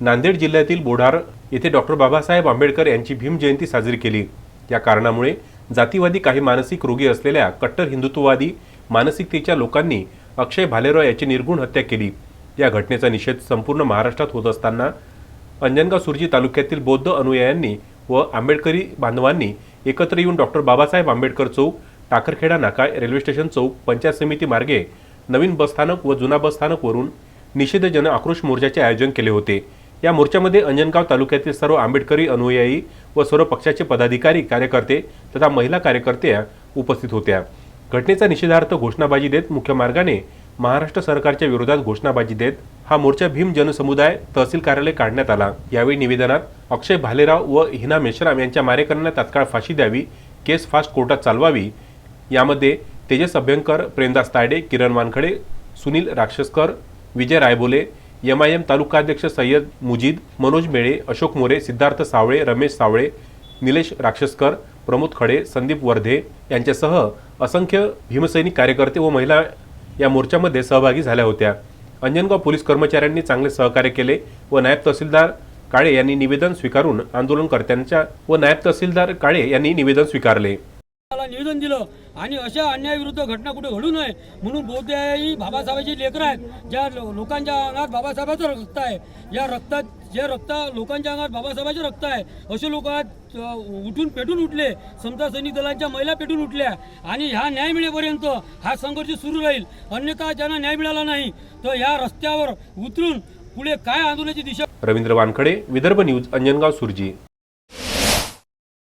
नांदेड जिल्ह्यातील बोढार येथे डॉक्टर बाबासाहेब आंबेडकर यांची भीम जयंती साजरी केली. या कारणामुळे जातीवादी काही मानसिक रोगी असलेल्या कट्टर हिंदुत्ववादी मानसिकतेच्या लोकांनी अक्षय भालेराव याची निर्गुण हत्या केली. या घटनेचा निषेध संपूर्ण महाराष्ट्रात होत असताना अंजनगाव सुरजी तालुक्यातील बौद्ध अनुयायांनी व आंबेडकरी बांधवांनी एकत्र येऊन doctor Babasaheb Ambedkar Chowk Takarkheda Naka railway station चौक पंचायत समिती मार्गे नवीन बसस्थानक व जुना बसस्थानकवरून निषेधजन आक्रोश मोर्चाचे आयोजन केले होते. या मोर्चामध्ये अंजनगाव तालुक्यातील सर्व आंबेडकरी अनुयायी व सर्व पक्षाचे पदाधिकारी कार्यकर्ते तथा महिला कार्यकर्त्या उपस्थित होत्या. घटनेचा निषेधार्थ घोषणाबाजी देत मुख्य मार्गाने महाराष्ट्र सरकारच्या विरोधात घोषणाबाजी देत हा मोर्चा भीम जनसमुदाय तहसील कार्यालय काढण्यात आला. यावेळी निवेदनात अक्षय भालेराव व हिना मेश्राम यांच्या मारेकऱ्यांना तात्काळ फाशी द्यावी केस फास्ट कोर्टात चालवावी यामध्ये Tejas Abhyankar Premdas Tayde Kiran Wankhede Sunil Rakshaskar Vijay Raibole M I M तालुकाध्यक्ष सय्यद मुजीद मनोज मेळे अशोक मोरे सिद्धार्थ सावळे रमेश सावळे निलेश राक्षसकर प्रमोद खडे संदीप वर्धे यांच्यासह असंख्य भीमसैनिक कार्यकर्ते व महिला या मोर्चामध्ये सहभागी झाल्या होत्या. अंजनगाव पोलीस कर्मचाऱ्यांनी चांगले सहकार्य केले व नायब तहसीलदार काळे यांनी निवेदन स्वीकारून आंदोलनकर्त्यांच्या व नायब तहसीलदार काळे यांनी निवेदन स्वीकारले. निवेदन दिलं. आणि अशा अन्यायाविरुद्ध घटना कुठे घडू नये म्हणून बौद्ध ही लेकरं आहेत. ज्या लोकांच्या अंगात बाबासाहेबाचं रक्त आहे. या रक्तात जे रक्त लोकांच्या अंगात बाबासाहेबाचे रक्त आहे असे लोक आज उठून पेटून उठले. समता सैनिक दलांच्या महिला पेटून उठल्या. आणि ह्या न्याय मिळेपर्यंत हा संघर्ष सुरू राहील. अन्यथा ज्यांना न्याय मिळाला नाही तर या रस्त्यावर उतरून पुढे काय आंदोलनाची दिशा रवींद्र वानखडे विदर्भ न्यूज अंजनगाव सुरजी.